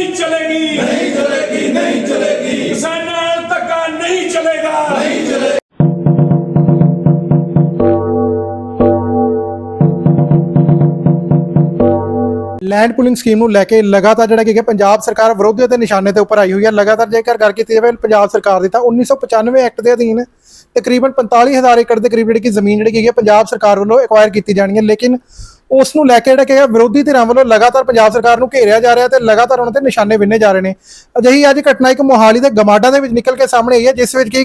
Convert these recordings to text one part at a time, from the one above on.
ਨਹੀਂ ਚਲੇਗੀ। ਨਹੀਂ ਚਲੇਗੀ ਨਹੀਂ ਚਲੇਗੀ। ਕਿਸਾਨਾਂ ਨਾਲ ਧੱਕਾ ਨਹੀਂ ਚਲੇਗਾ। ਨਹੀਂ ਲੈਂਡ ਪੁਲਿੰਗ ਸਕੀਮ ਨੂੰ ਲੈ ਕੇ ਲਗਾਤਾਰ ਜਿਹੜਾ ਕਿ ਪੰਜਾਬ ਸਰਕਾਰ ਵਿਰੋਧੀਆਂ ਦੇ ਨਿਸ਼ਾਨੇ ਤੇ ਉੱਪਰ ਆਈ ਹੋਈ ਹੈ। ਲਗਾਤਾਰ ਜੇਕਰ ਗੱਲ ਕੀਤੀ ਜਾਵੇ ਪੰਜਾਬ ਸਰਕਾਰ ਦੀ ਤਾਂ 1995 ਐਕਟ ਦੇ ਅਧੀਨ ਤਕਰੀਬਨ 45000 ਏਕੜ ਦੇ ਕਰੀਬ ਜਿਹੜੀ ਕਿ ਜ਼ਮੀਨ ਜਿਹੜੀ ਕਿ ਹੈਗੀ ਹੈ ਪੰਜਾਬ ਸਰਕਾਰ ਵੱਲੋਂ ਐਕਵਾਇਰ ਕੀਤੀ ਜਾਣੀ ਹੈ। ਲੇਕਿਨ ਉਸ ਨੂੰ ਲੈ ਕੇ ਜਿਹੜਾ ਕਿ ਵਿਰੋਧੀ ਧਿਰਾਂ ਵੱਲੋਂ ਲਗਾਤਾਰ ਪੰਜਾਬ ਸਰਕਾਰ ਨੂੰ ਘੇਰਿਆ ਜਾ ਰਿਹਾ ਤੇ ਲਗਾਤਾਰ ਉਹਨਾਂ ਤੇ ਨਿਸ਼ਾਨੇ ਵਿੰਨੇ ਜਾ ਰਹੇ ਨੇ। ਅਜਿਹੀ ਅੱਜ ਘਟਨਾ ਇੱਕ ਮੋਹਾਲੀ ਦੇ ਗਮਾਡਾ ਦੇ ਵਿੱਚ ਨਿਕਲ ਕੇ ਸਾਹਮਣੇ ਆਈ ਹੈ, ਜਿਸ ਵਿੱਚ ਕਿ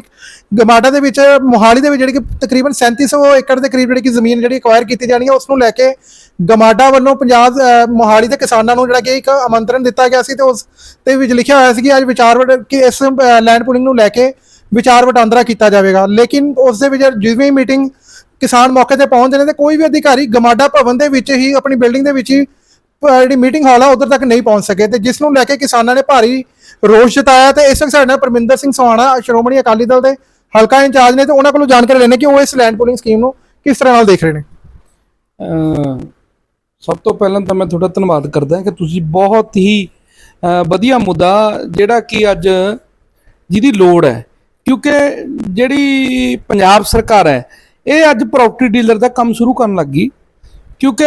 ਗਮਾਡਾ ਦੇ ਵਿੱਚ, ਮੋਹਾਲੀ ਦੇ ਵਿੱਚ ਜਿਹੜੀ ਕਿ ਤਕਰੀਬਨ 3700 ਏਕੜ ਦੇ ਕਰੀਬ ਜਿਹੜੀ ਕਿ ਜ਼ਮੀਨ ਜਿਹੜੀ ਐਕਵਾਇਰ ਕੀਤੀ ਜਾਣੀ ਹੈ ਉਸ ਨੂੰ ਲੈ ਕੇ ਗਮਾਡਾ ਵੱਲੋਂ ਪੰਜਾਬ ਮੋਹਾਲੀ ਦੇ ਕਿਸਾਨਾਂ ਨੂੰ ਜਿਹੜਾ ਕਿ ਇੱਕ ਆਮੰਤਰਣ ਦਿੱਤਾ ਗਿਆ ਸੀ ਤੇ ਉਸ ਦੇ ਵਿੱਚ ਲਿਖਿਆ ਹੋਇਆ ਸੀ ਕਿ ਅੱਜ ਵਿਚਾਰ ਵਟ, ਕਿ ਇਸ ਲੈਂਡ ਪੁਲਿੰਗ ਨੂੰ ਲੈ ਕੇ ਵਿਚਾਰ ਵਟਾਂਦਰਾ ਕੀਤਾ ਜਾਵੇਗਾ। ਲੇਕਿਨ ਉਸ ਦੇ ਵਿੱਚ ਜਿਵੇਂ ਮੀਟਿੰਗ ਕਿਸਾਨ ਮੌਕੇ ਤੇ ਪਹੁੰਚਦੇ ਨੇ ਤੇ ਕੋਈ ਵੀ ਅਧਿਕਾਰੀ ਗਮਾਡਾ ਭਵਨ ਦੇ ਵਿੱਚ ਹੀ, ਆਪਣੀ ਬਿਲਡਿੰਗ ਦੇ ਵਿੱਚ ਹੀ ਜਿਹੜੀ ਮੀਟਿੰਗ ਹਾਲ ਆ, ਉਧਰ ਤੱਕ ਨਹੀਂ ਪਹੁੰਚ ਸਕੇ ਤੇ ਜਿਸ ਨੂੰ ਲੈ ਕੇ ਕਿਸਾਨਾਂ ਨੇ ਭਾਰੀ ਰੋਸ ਜਤਾਇਆ ਤੇ ਇਸ ਵਕਤ ਸਾਡੇ ਨਾਲ ਪਰਮਿੰਦਰ ਸਿੰਘ ਸੋਹਾਣਾ, ਸ਼੍ਰੋਮਣੀ ਅਕਾਲੀ ਦਲ ਦੇ ਹਲਕਾ ਇੰਚਾਰਜ ਨੇ ਤੇ ਉਹਨਾਂ ਕੋਲੋਂ ਜਾਣਕਾਰੀ ਲੈਣੇ ਕਿ ਉਹ ਇਸ ਲੈਂਡ ਪੁਲਿੰਗ ਸਕੀਮ ਨੂੰ ਕਿਸ ਤਰ੍ਹਾਂ ਨਾਲ ਦੇਖ ਰਹੇ ਨੇ। ਸਭ ਤੋਂ ਪਹਿਲਾਂ ਤਾਂ ਮੈਂ ਤੁਹਾਡਾ ਧੰਨਵਾਦ ਕਰਦਾ ਕਿ ਤੁਸੀਂ ਬਹੁਤ ਹੀ ਵਧੀਆ ਮੁੱਦਾ ਜਿਹੜਾ ਕਿ ਅੱਜ ਜਿਹਦੀ ਲੋੜ ਹੈ, ਕਿਉਂਕਿ ਜਿਹੜੀ ਪੰਜਾਬ ਸਰਕਾਰ ਹੈ ਇਹ ਅੱਜ ਪ੍ਰਾਪਰਟੀ ਡੀਲਰ ਦਾ ਕੰਮ ਸ਼ੁਰੂ ਕਰਨ ਲੱਗੀ ਕਿਉਂਕਿ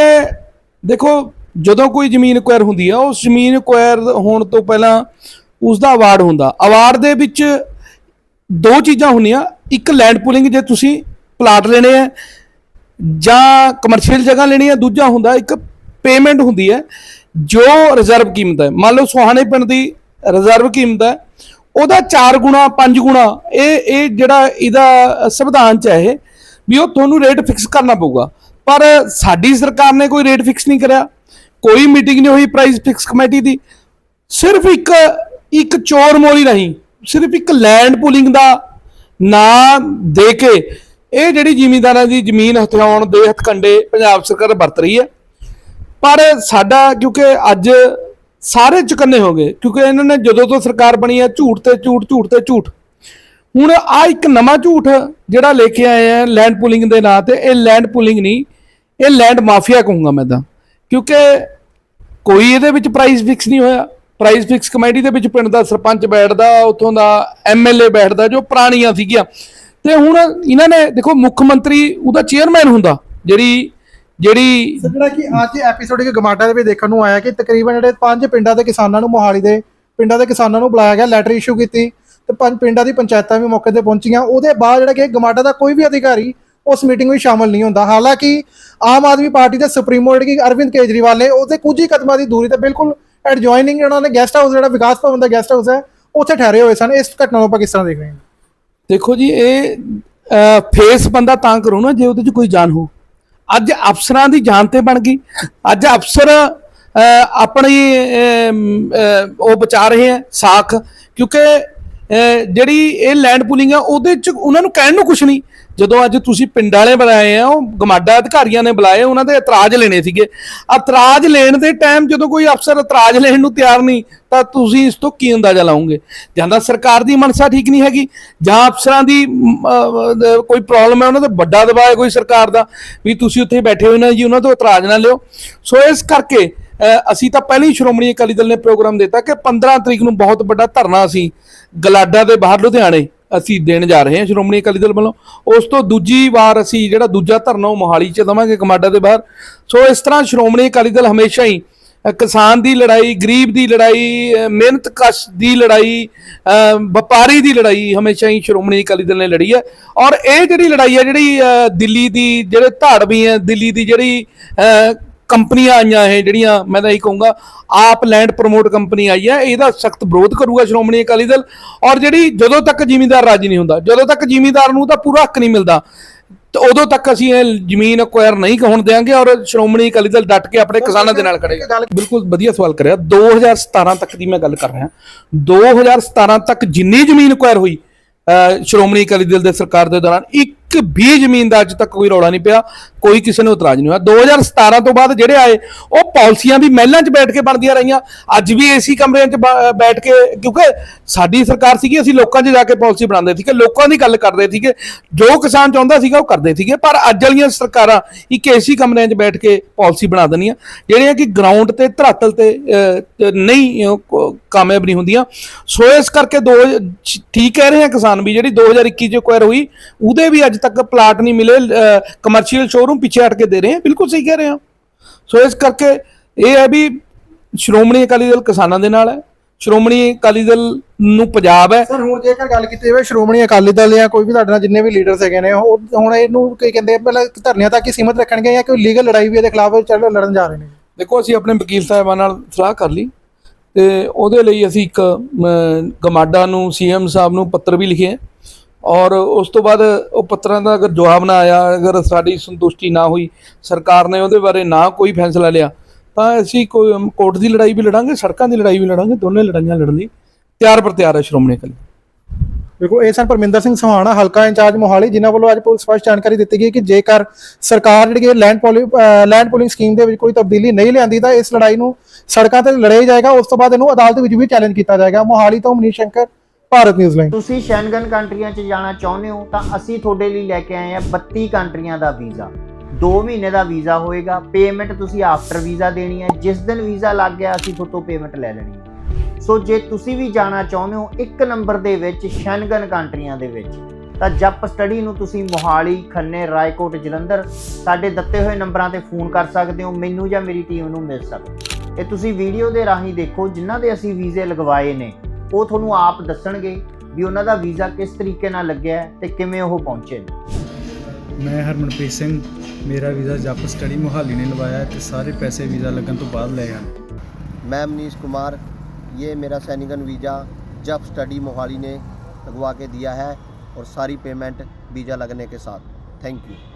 ਦੇਖੋ, ਜਦੋਂ ਕੋਈ ਜ਼ਮੀਨ ਅਕਵਾਇਰ ਹੁੰਦੀ ਆ, ਉਸ ਜ਼ਮੀਨ ਅਕਵਾਇਰ ਹੋਣ ਤੋਂ ਪਹਿਲਾਂ ਉਸ ਦਾ ਅਵਾਰਡ ਹੁੰਦਾ। ਅਵਾਰਡ ਦੇ ਵਿੱਚ ਦੋ ਚੀਜ਼ਾਂ ਹੁੰਦੀਆਂ। ਇੱਕ ਲੈਂਡ ਪੁਲਿੰਗ ਜੇ ਤੁਸੀਂ ਪਲਾਟ ਲੈਣੇ ਆ, ਜਾਂ ਕਮਰਸ਼ੀਅਲ ਜਗ੍ਹਾ ਲੈਣੀ ਹੈ ਦੂਜਾ ਹੁੰਦਾ ਇੱਕ ਪੇਮੈਂਟ ਹੁੰਦੀ ਹੈ ਜੋ ਰਿਜ਼ਰਵ ਕੀਮਤ ਹੈ ਮੰਨ ਲਓ ਸੁਹਾਣੇ ਪਿੰਡ ਦੀ ਰਿਜ਼ਰਵ ਕੀਮਤ ਹੈ ਉਹਦਾ 4 ਗੁਣਾ 5 ਗੁਣਾ, ਇਹ ਇਹ ਜਿਹੜਾ ਇਹਦਾ ਸੰਵਿਧਾਨ ਚ ਹੈ ਇਹ ਵੀ ਉਹ ਤੁਹਾਨੂੰ ਰੇਟ ਫਿਕਸ ਕਰਨਾ ਪਊਗਾ। ਪਰ ਸਾਡੀ ਸਰਕਾਰ ਨੇ ਕੋਈ ਰੇਟ ਫਿਕਸ ਨਹੀਂ ਕਰਿਆ। ਕੋਈ ਮੀਟਿੰਗ ਨਹੀਂ ਹੋਈ ਪ੍ਰਾਈਸ ਫਿਕਸ ਕਮੇਟੀ ਦੀ। ਸਿਰਫ ਇੱਕ ਇੱਕ ਚੋਰ ਮੋਰੀ ਨਹੀਂ ਸਿਰਫ ਇੱਕ ਲੈਂਡ ਪੂਲਿੰਗ ਦਾ ਨਾਂ ਦੇ ਕੇ ਇਹ ਜਿਹੜੀ ਜ਼ਿਮੀਂਦਾਰਾਂ ਦੀ ਜ਼ਮੀਨ ਹਥਿਆਉਣ, ਦੇ ਹਥਕੰਡੇ ਪੰਜਾਬ ਸਰਕਾਰ ਵਰਤ ਰਹੀ ਹੈ। ਪਰ ਸਾਡਾ, ਕਿਉਂਕਿ ਅੱਜ ਸਾਰੇ ਚੁਕੰਨੇ ਹੋ ਗਏ। ਕਿਉਂਕਿ ਇਹਨਾਂ ਨੇ ਜਦੋਂ ਤੋਂ ਸਰਕਾਰ ਬਣੀ ਹੈ, ਝੂਠ ਤੇ ਝੂਠ ਝੂਠ ਤੇ ਝੂਠ। ਹੁਣ ਆ ਇੱਕ ਨਵਾਂ ਝੂਠ ਜਿਹੜਾ ਲੈ ਕੇ ਆਏ ਆ ਲੈਂਡ ਪੁਲਿੰਗ ਦੇ ਨਾਂ ਤੇ, ਇਹ ਲੈਂਡ ਪੁਲਿੰਗ ਨਹੀਂ, ਇਹ ਲੈਂਡ ਮਾਫੀਆ ਕਹੂੰਗਾ ਮੈਂ ਤਾਂ। ਕਿਉਂਕਿ ਕੋਈ ਇਹਦੇ ਵਿੱਚ ਪ੍ਰਾਈਸ ਫਿਕਸ ਨਹੀਂ ਹੋਇਆ। ਪ੍ਰਾਈਸ ਫਿਕਸ ਕਮੇਟੀ ਦੇ ਵਿੱਚ ਪਿੰਡ ਦਾ ਸਰਪੰਚ ਬੈਠਦਾ, ਉੱਥੋਂ ਦਾ ਐਮਐਲਏ ਬੈਠਦਾ, ਜੋ ਪੁਰਾਣੀਆਂ ਸੀਗੀਆਂ। ਤੇ ਹੁਣ ਇਹਨਾਂ ਨੇ, ਦੇਖੋ, ਮੁੱਖ ਮੰਤਰੀ, ਉਹਦਾ ਚੇਅਰਮੈਨ ਹੁੰਦਾ, ਜਿਹੜੀ ਜਿਹੜੀ ਜਿਹੜਾ ਕਿ ਅੱਜ ਐਪੀਸੋਡ ਇੱਕ ਗਮਾਟਾ ਦੇ ਵਿੱਚ ਦੇਖਣ ਨੂੰ ਆਇਆ ਕਿ ਤਕਰੀਬਨ ਜਿਹੜੇ ਪੰਜ ਪਿੰਡਾਂ ਦੇ ਕਿਸਾਨਾਂ ਨੂੰ, ਮੋਹਾਲੀ ਦੇ ਪਿੰਡਾਂ ਦੇ ਕਿਸਾਨਾਂ ਨੂੰ ਬੁਲਾਇਆ ਗਿਆ ਲੈਟਰ ਇਸ਼ੂ ਕੀਤੀ। ਤੇ ਪੰਜ ਪਿੰਡਾਂ ਦੀ ਪੰਚਾਇਤਾਂ ਵੀ ਮੌਕੇ ਤੇ ਪਹੁੰਚੀਆਂ। ਉਹਦੇ ਬਾਅਦ ਜਿਹੜਾ ਕਿ ਗਮਾਡਾ ਦਾ ਕੋਈ ਵੀ ਅਧਿਕਾਰੀ ਉਸ ਮੀਟਿੰਗ ਵਿੱਚ ਸ਼ਾਮਲ ਨਹੀਂ ਹੁੰਦਾ। ਹਾਲਾਂਕਿ ਆਮ ਆਦਮੀ ਪਾਰਟੀ ਦੇ ਸੁਪਰੀਮੋ ਜਿਹੜੇ ਕਿ ਅਰਵਿੰਦ ਕੇਜਰੀਵਾਲ ਨੇ, ਉਹਦੇ ਕੁਝ ਹੀ ਕਦਮਾਂ ਦੀ ਦੂਰੀ ਤੇ ਬਿਲਕੁਲ ਐਡਜੋਇਨਿੰਗ ਉਹਨਾਂ ਨੇ ਗੈਸਟ ਹਾਊਸ ਜਿਹੜਾ ਵਿਕਾਸ ਭਵਨ ਦਾ ਗੈਸਟ ਹਾਊਸ ਹੈ, ਉੱਥੇ ਠਹਿਰੇ ਹੋਏ ਸਨ। ਇਸ ਘਟਨਾ ਨੂੰ ਆਪਾਂ ਕਿਸ ਤਰ੍ਹਾਂ ਦੇਖ ਰਹੇ ਹਾਂ? ਦੇਖੋ ਜੀ, ਇਹ ਫੇਸ ਬੰਦਾ ਤਾਂ ਕਰੋ ਨਾ, ਜੇ ਉਹਦੇ 'ਚ ਕੋਈ ਜਾਨ ਹੋ। ਅੱਜ ਅਫਸਰਾਂ ਦੀ ਜਾਨ ਤੇ ਬਣ ਗਈ। ਅੱਜ ਅਫਸਰ ਆਪਣੀ ਉਹ ਬਚਾ ਰਹੇ ਆ ਸਾਖ। ਕਿਉਂਕਿ ਜਿਹੜੀ ਇਹ ਲੈਂਡ ਪੂਲਿੰਗ ਆ, ਉਹਦੇ 'ਚ ਉਹਨਾਂ ਨੂੰ ਕਹਿਣ ਨੂੰ ਕੁਝ ਨਹੀਂ। ਜਦੋਂ ਅੱਜ ਤੁਸੀਂ ਪਿੰਡ ਵਾਲੇ ਬੁਲਾਏ ਆ, ਉਹ ਗਮਾਡਾ ਅਧਿਕਾਰੀਆਂ ਨੇ ਬੁਲਾਏ, ਉਹਨਾਂ ਦੇ ਇਤਰਾਜ਼ ਲੈਣੇ ਸੀਗੇ। ਇਤਰਾਜ਼ ਲੈਣ ਦੇ ਟਾਈਮ ਜਦੋਂ ਕੋਈ ਅਫਸਰ ਇਤਰਾਜ਼ ਲੈਣ ਨੂੰ ਤਿਆਰ ਨਹੀਂ, ਤਾਂ ਤੁਸੀਂ ਇਸ ਤੋਂ ਕੀ ਅੰਦਾਜ਼ਾ ਲਾਓਗੇ? ਜਾਂ ਤਾਂ ਸਰਕਾਰ ਦੀ ਮਨਸਾ ਠੀਕ ਨਹੀਂ ਹੈਗੀ, ਜਾਂ ਅਫਸਰਾਂ ਦੀ ਕੋਈ ਪ੍ਰੋਬਲਮ ਹੈ, ਉਹਨਾਂ ਤੇ ਵੱਡਾ ਦਬਾਅ ਹੈ ਕੋਈ ਸਰਕਾਰ ਦਾ, ਵੀ ਤੁਸੀਂ ਉੱਥੇ ਬੈਠੇ ਹੋਏ ਨਾ ਜੀ, ਉਹਨਾਂ ਤੋਂ ਇਤਰਾਜ਼ ਨਾ ਲਿਓ। ਸੋ ਇਸ ਕਰਕੇ ਅਸੀਂ ਤਾਂ ਪਹਿਲਾਂ ਹੀ ਸ਼੍ਰੋਮਣੀ ਅਕਾਲੀ ਦਲ ਨੇ ਪ੍ਰੋਗਰਾਮ ਦਿੱਤਾ ਕਿ 15 ਤਰੀਕ ਨੂੰ ਬਹੁਤ ਵੱਡਾ ਧਰਨਾ ਅਸੀਂ ਗਲਾਡਾ ਦੇ ਬਾਹਰ ਲੁਧਿਆਣੇ ਅਸੀਂ ਦੇਣ ਜਾ ਰਹੇ ਹਾਂ ਸ਼੍ਰੋਮਣੀ ਅਕਾਲੀ ਦਲ ਵੱਲੋਂ। ਉਸ ਤੋਂ ਦੂਜੀ ਵਾਰ ਅਸੀਂ ਜਿਹੜਾ ਦੂਜਾ ਧਰਨਾ ਉਹ ਮੋਹਾਲੀ 'ਚ ਦਵਾਂਗੇ, ਕਮਾਡਾ ਦੇ ਬਾਹਰ। ਸੋ ਇਸ ਤਰ੍ਹਾਂ ਸ਼੍ਰੋਮਣੀ ਅਕਾਲੀ ਦਲ ਹਮੇਸ਼ਾ ਹੀ ਕਿਸਾਨ ਦੀ ਲੜਾਈ, ਗਰੀਬ ਦੀ ਲੜਾਈ ਮਿਹਨਤ ਕਸ਼ ਦੀ ਲੜਾਈ ਵਪਾਰੀ ਦੀ ਲੜਾਈ ਹਮੇਸ਼ਾ ਹੀ ਸ਼੍ਰੋਮਣੀ ਅਕਾਲੀ ਦਲ ਨੇ ਲੜੀ ਹੈ। ਔਰ ਇਹ ਜਿਹੜੀ ਲੜਾਈ ਹੈ ਜਿਹੜੀ ਦਿੱਲੀ ਦੀ ਜਿਹੜੇ ਧਾੜਵੀ ਹੈ, ਦਿੱਲੀ ਦੀ ਜਿਹੜੀ ਕੰਪਨੀਆਂ ਆਈਆਂ ਇਹ ਜਿਹੜੀਆਂ ਮੈਂ ਤਾਂ ਇਹ ਕਹੂੰਗਾ ਆਪ ਲੈਂਡ ਪ੍ਰਮੋਟ ਕੰਪਨੀ ਆਈ ਹੈ ਇਹਦਾ ਸਖਤ ਵਿਰੋਧ ਕਰੂਗਾ ਸ਼੍ਰੋਮਣੀ ਅਕਾਲੀ ਦਲ। ਔਰ ਜਿਹੜੀ ਜਦੋਂ ਤੱਕ ਜ਼ਿਮੀਂਦਾਰ ਰਾਜੀ ਨਹੀਂ ਹੁੰਦਾ ਜਦੋਂ ਤੱਕ ਜ਼ਿਮੀਂਦਾਰ ਨੂੰ ਤਾਂ ਪੂਰਾ ਹੱਕ ਨਹੀਂ ਮਿਲਦਾ ਤੇ ਉਦੋਂ ਤੱਕ ਅਸੀਂ ਇਹ ਜ਼ਮੀਨ ਅਕਵਾਇਰ ਨਹੀਂ ਹੋਣ ਦੇਵਾਂਗੇ ਔਰ ਸ਼੍ਰੋਮਣੀ ਅਕਾਲੀ ਦਲ ਡਟ ਕੇ ਆਪਣੇ ਕਿਸਾਨਾਂ ਦੇ ਨਾਲ ਖੜੇਗਾ। ਬਿਲਕੁਲ ਵਧੀਆ ਸਵਾਲ ਕਰਿਆ। 2017 ਤੱਕ ਦੀ ਮੈਂ ਗੱਲ ਕਰ ਰਿਹਾ। 2017 ਤੱਕ ਜਿੰਨੀ ਜ਼ਮੀਨ ਅਕਵਾਇਰ ਹੋਈ ਸ਼੍ਰੋਮਣੀ ਅਕਾਲੀ ਦਲ ਦੇ ਸਰਕਾਰ ਦੇ ਦੌਰਾਨ ਇੱਕ ਇੱਕ ਵੀ ਜ਼ਮੀਨ ਦਾ ਅੱਜ ਤੱਕ ਕੋਈ ਰੌਲਾ ਨਹੀਂ ਪਿਆ, ਕੋਈ ਕਿਸੇ ਨੂੰ ਇਤਰਾਜ਼ ਨਹੀਂ ਹੋਇਆ। 2017 ਤੋਂ ਬਾਅਦ ਜਿਹੜੇ ਆਏ, ਉਹ ਪਾਲਿਸੀਆਂ ਵੀ ਮਹਿਲਾਂ 'ਚ ਬੈਠ ਕੇ ਬਣਦੀਆਂ ਰਹੀਆਂ। ਅੱਜ ਵੀ ਏਸੀ ਕਮਰਿਆਂ 'ਚ ਬੈਠ ਕੇ, ਕਿਉਂਕਿ ਸਾਡੀ ਸਰਕਾਰ ਸੀਗੀ, ਅਸੀਂ ਲੋਕਾਂ 'ਚ ਜਾ ਕੇ ਪਾਲਿਸੀ ਬਣਾਉਂਦੇ ਸੀਗੇ, ਲੋਕਾਂ ਦੀ ਗੱਲ ਕਰਦੇ ਸੀਗੇ। ਜੋ ਕਿਸਾਨ ਚਾਹੁੰਦਾ ਸੀਗਾ, ਉਹ ਕਰਦੇ ਸੀਗੇ। ਪਰ ਅੱਜ ਵਾਲੀਆਂ ਸਰਕਾਰਾਂ ਇੱਕ ਏਸੀ ਕਮਰਿਆਂ 'ਚ ਬੈਠ ਕੇ ਪਾਲਿਸੀ ਬਣਾ ਦਿੰਦੀਆਂ। ਜਿਹੜੀਆਂ ਕਿ ਗਰਾਊਂਡ ਤੇ, ਧਰਾਤਲ ਤੇ ਨਹੀਂ ਕਾਮਯਾਬ ਨਹੀਂ ਹੁੰਦੀਆਂ। ਸੋ ਇਸ ਕਰਕੇ ਦੋ, ਠੀਕ ਕਹਿ ਰਹੇ ਆ ਕਿਸਾਨ ਵੀ, ਜਿਹੜੀ 2021 ਚ ਕੁਐਰ ਹੋਈ, ਉਹਦੇ ਵੀ ਅੱਜ ਤੱਕ ਪਲਾਟ ਨਹੀਂ ਮਿਲੇ ਕਮਰਸ਼ੀਅਲ ਸ਼ੋਰੂਮ ਪਿੱਛੇ ਹਟ ਕੇ ਦੇ ਰਹੇ ਆ। ਬਿਲਕੁਲ ਸਹੀ ਕਹਿ ਰਹੇ ਆ ਸੋ ਇਸ ਕਰਕੇ ਇਹ ਹੈ ਵੀ ਸ਼੍ਰੋਮਣੀ ਅਕਾਲੀ ਦਲ ਕਿਸਾਨਾਂ ਦੇ ਨਾਲ ਹੈ। ਸ਼੍ਰੋਮਣੀ ਅਕਾਲੀ ਦਲ ਨੂੰ ਪੰਜਾਬ ਹੈ। ਸਰ ਹੁਣ ਜੇਕਰ ਗੱਲ ਕੀਤੀ ਜਾਵੇ ਸ਼੍ਰੋਮਣੀ ਅਕਾਲੀ ਦਲ ਜਾਂ ਕੋਈ ਵੀ ਤੁਹਾਡੇ ਨਾਲ ਜਿੰਨੇ ਵੀ ਲੀਡਰਸ ਹੈਗੇ ਨੇ ਉਹ ਹੁਣ ਇਹਨੂੰ ਕੀ ਕਹਿੰਦੇ ਆ, ਪਹਿਲਾਂ ਧਰਨਿਆਂ ਤੱਕ ਹੀ ਸੀਮਤ ਰੱਖਣਗੇ ਜਾਂ ਕੋਈ ਲੀਗਲ ਲੜਾਈ ਵੀ ਇਹਦੇ ਖਿਲਾਫ ਚੱਲ ਲੜਨ ਜਾ ਰਹੇ ਨੇ? ਦੇਖੋ ਅਸੀਂ ਆਪਣੇ ਵਕੀਲ ਸਾਹਿਬਾਨ ਨਾਲ ਸਲਾਹ ਕਰ ਲਈ ਤੇ ਉਹਦੇ ਲਈ ਅਸੀਂ ਇੱਕ ਗਮਾਡਾ ਨੂੰ ਸੀਐਮ ਸਾਹਿਬ ਨੂੰ ਪੱਤਰ ਵੀ ਲਿਖੇ ਹੈ ਔਰ ਉਸ ਤੋਂ ਬਾਅਦ ਉਹ ਪੱਤਰਾਂ ਦਾ ਅਗਰ ਜਵਾਬ ਨਾ ਆਇਆ, ਅਗਰ ਸਾਡੀ ਸੰਤੁਸ਼ਟੀ ਨਾ ਹੋਈ, ਸਰਕਾਰ ਨੇ ਉਹਦੇ ਬਾਰੇ ਨਾ ਕੋਈ ਫੈਸਲਾ ਲਿਆ, ਤਾਂ ਅਸੀਂ ਕੋਈ ਕੋਰਟ ਦੀ ਲੜਾਈ ਵੀ ਲੜਾਂਗੇ, ਸੜਕਾਂ ਦੀ ਲੜਾਈ ਵੀ ਲੜਾਂਗੇ, ਦੋਨੇ ਲੜਾਈਆਂ ਲੜਨ ਲਈ ਤਿਆਰ ਪਰ ਤਿਆਰ ਹੈ ਸ਼੍ਰੋਮਣੀ ਅਕਾਲੀ ਦੇਖੋ, ਇਹ ਸਨ ਪਰਮਿੰਦਰ ਸਿੰਘ ਸੋਹਾਣਾ ਹਲਕਾ ਇੰਚਾਰਜ ਮੋਹਾਲੀ, ਜਿਨ੍ਹਾਂ ਵੱਲੋਂ ਅੱਜ ਪੁਲਿਸ ਸਪਸ਼ਟ ਜਾਣਕਾਰੀ ਦਿੱਤੀ ਗਈ ਕਿ ਜੇਕਰ ਸਰਕਾਰ ਜਿਹੜੀ ਹੈ ਲੈਂਡ ਪੋਲੀ ਲੈਂਡ ਪੋਲਿੰਗ ਸਕੀਮ ਦੇ ਵਿੱਚ ਕੋਈ ਤਬਦੀਲੀ ਨਹੀਂ ਲਿਆਂਦੀ, ਤਾਂ ਇਸ ਲੜਾਈ ਨੂੰ ਸੜਕਾਂ ਤੇ ਲੜਿਆ ਜਾਏਗਾ, ਉਸ ਤੋਂ ਬਾਅਦ ਇਹਨੂੰ ਅਦਾਲਤ ਵਿੱਚ ਵੀ ਚੈਲੰਜ ਕੀਤਾ ਜਾਏਗਾ। ਮੋਹਾਲੀ ਤੋਂ ਮਨੀਸ਼ ਸ਼ੰਕਰ ਭਾਰਤ ਨਿਊਜ਼ੀਲੈਂਡ ਤੁਸੀਂ ਸ਼ੈਂਗਨ ਕੰਟਰੀਆਂ 'ਚ ਜਾਣਾ ਚਾਹੁੰਦੇ ਹੋ ਤਾਂ ਅਸੀਂ ਤੁਹਾਡੇ ਲਈ ਲੈ ਕੇ ਆਏ ਹਾਂ 32 ਕੰਟਰੀਆਂ ਦਾ ਵੀਜ਼ਾ। 2 ਮਹੀਨੇ ਦਾ ਵੀਜ਼ਾ ਹੋਏਗਾ ਪੇਮੈਂਟ ਤੁਸੀਂ ਆਫਟਰ ਵੀਜ਼ਾ ਦੇਣੀ ਹੈ, ਜਿਸ ਦਿਨ ਵੀਜ਼ਾ ਲੱਗ ਗਿਆ ਅਸੀਂ ਤੁਹਾਤੋਂ ਪੇਮੈਂਟ ਲੈ ਲੈਣੀ ਹੈ। ਸੋ ਜੇ ਤੁਸੀਂ ਵੀ ਜਾਣਾ ਚਾਹੁੰਦੇ ਹੋ ਇੱਕ ਨੰਬਰ ਦੇ ਵਿੱਚ ਸ਼ੈਂਗਨ ਕੰਟਰੀਆਂ ਦੇ ਵਿੱਚ, ਤਾਂ ਜੱਪ ਸਟੱਡੀ ਨੂੰ ਤੁਸੀਂ ਮੋਹਾਲੀ, ਖੰਨੇ, ਰਾਏਕੋਟ, ਜਲੰਧਰ ਸਾਡੇ ਦਿੱਤੇ ਹੋਏ ਨੰਬਰਾਂ ਤੇ ਫੋਨ ਕਰ ਸਕਦੇ ਹੋ, ਮੈਨੂੰ ਜਾਂ ਮੇਰੀ ਟੀਮ ਨੂੰ ਮਿਲ ਸਕਦੇ ਇਹ ਤੁਸੀਂ ਵੀਡੀਓ ਦੇ ਰਾਹੀਂ ਦੇਖੋ ਜਿਨ੍ਹਾਂ ਦੇ ਅਸੀਂ ਵੀਜ਼ੇ ਲਗਵਾਏ ਨੇ। ਉਹ ਤੁਹਾਨੂੰ ਆਪ ਦੱਸਣਗੇ ਵੀ ਉਹਨਾਂ ਦਾ ਵੀਜ਼ਾ ਕਿਸ ਤਰੀਕੇ ਨਾਲ ਲੱਗਿਆ ਹੈ ਤੇ ਕਿਵੇਂ ਉਹ ਪਹੁੰਚੇ ਨੇ ਮੈਂ ਹਰਮਨਪ੍ਰੀਤ ਸਿੰਘ ਮੇਰਾ ਵੀਜ਼ਾ ਜੱਪ ਸਟੱਡੀ ਮੁਹਾਲੀ ਨੇ ਲਵਾਇਆ ਹੈ ਤੇ ਸਾਰੇ ਪੈਸੇ ਵੀਜ਼ਾ ਲੱਗਣ ਤੋਂ ਬਾਅਦ ਲਏ ਹਨ मैं मनीष कुमार ये मेरा सैनिकन वीज़ा जब स्टडी मोहाली ने लगवा के दिया है और सारी पेमेंट वीज़ा लगने के साथ थैंक यू